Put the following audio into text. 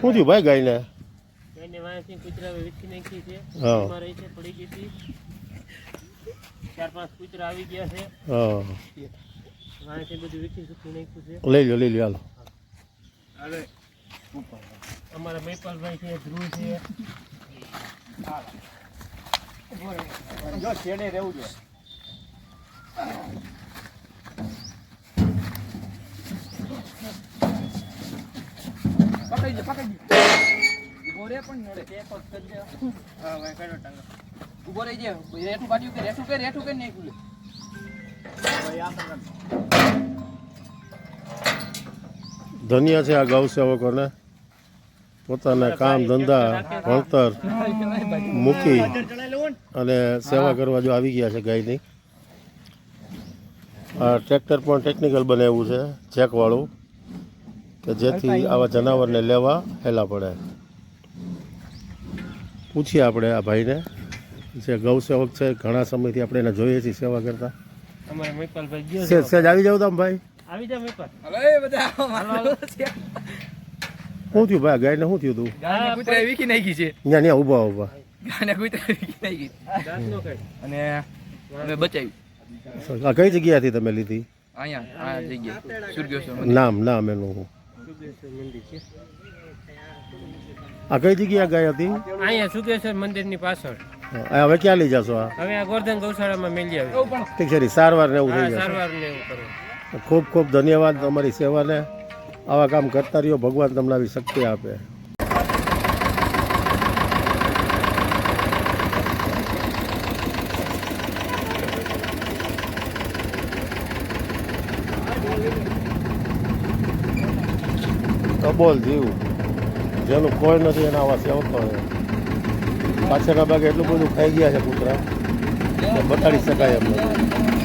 શું થયું ભાઈ ગાયને? એને વાંચી કૂતરા વીખી નાખી છે. એમાં રહી છે પડી ગઈ હતી. ચાર પાંચ કૂતરા આવી ગયા છે. હા. વાંચી બધું વીખી સુખી નાખ્યું છે. લઈ લો લઈ લો હાલો. અમારા મૈપાલભાઈ છે ધ્રુવ છે. જો છેડે રહેવું જોઈએ પકડી દે પકડી દે ઊભો રે પણ નડે. વખત કરી દે. હા ભાઈ કાઢો ટાંગો. ઊભો રહી જે. રેઠું કાઢ્યું કે રેઠું કે રેઠું કે નહીં ખુલે. ભાઈ આ કર ધન્ય છે આ ગૌ સેવકોને. પોતાના કામ ધંધા ભણતર મૂકી અને સેવા કરવા જો આવી ગયા છે ગાયની. આ ટ્રેક્ટર પણ ટેકનિકલ બનાવ્યું છે ચેકવાળું કે જેથી આવા જનાવરને લેવા હેલા પડે. પૂછીએ આપણે આ ભાઈને. જે ગૌ સેવક છે ઘણા સમયથી આપણે એને જોઈએ છીએ સેવા કરતા. અમારા મૈપાલભાઈ ગયો સેજ આવી જાવ તમે ભાઈ? આવી શું થયું ભાઈ? ગાયને શું થયું તું? કૂતરા વીખી નાખી છે. ત્યાં ત્યાં ઊભા ઊભા. ગાને કૂતરા વીકી નાખી અને અમે બચાવી કઈ જગ્યાથી તમે લીધી? અહીંયા આ જગ્યા નામ નામ એનું આ કઈ જગ્યા ગઈ હતી? અહીંયા સુગેશ્વર મંદિરની પાછળ. હવે ક્યાં લઈ જશો આ? હવે આ ગોરધન ગૌશાળામાં મેલી આવી. ઠીક છે સારવાર ને એવું થઈ જશે. સારવાર ને એવું કરો. ખૂબ ખૂબ ધન્યવાદ તમારી સેવાને. આવા કામ કરતા રહ્યો ભગવાન તમને આવી શક્તિ આપે. કબોલ જીવ. જેનું કોઈ નથી, એના આવા સેવકો છે. પાછળના ભાગે એટલું બધું ખાઈ ગયા છે કૂતરા. બતાડી શકાય એમ નથી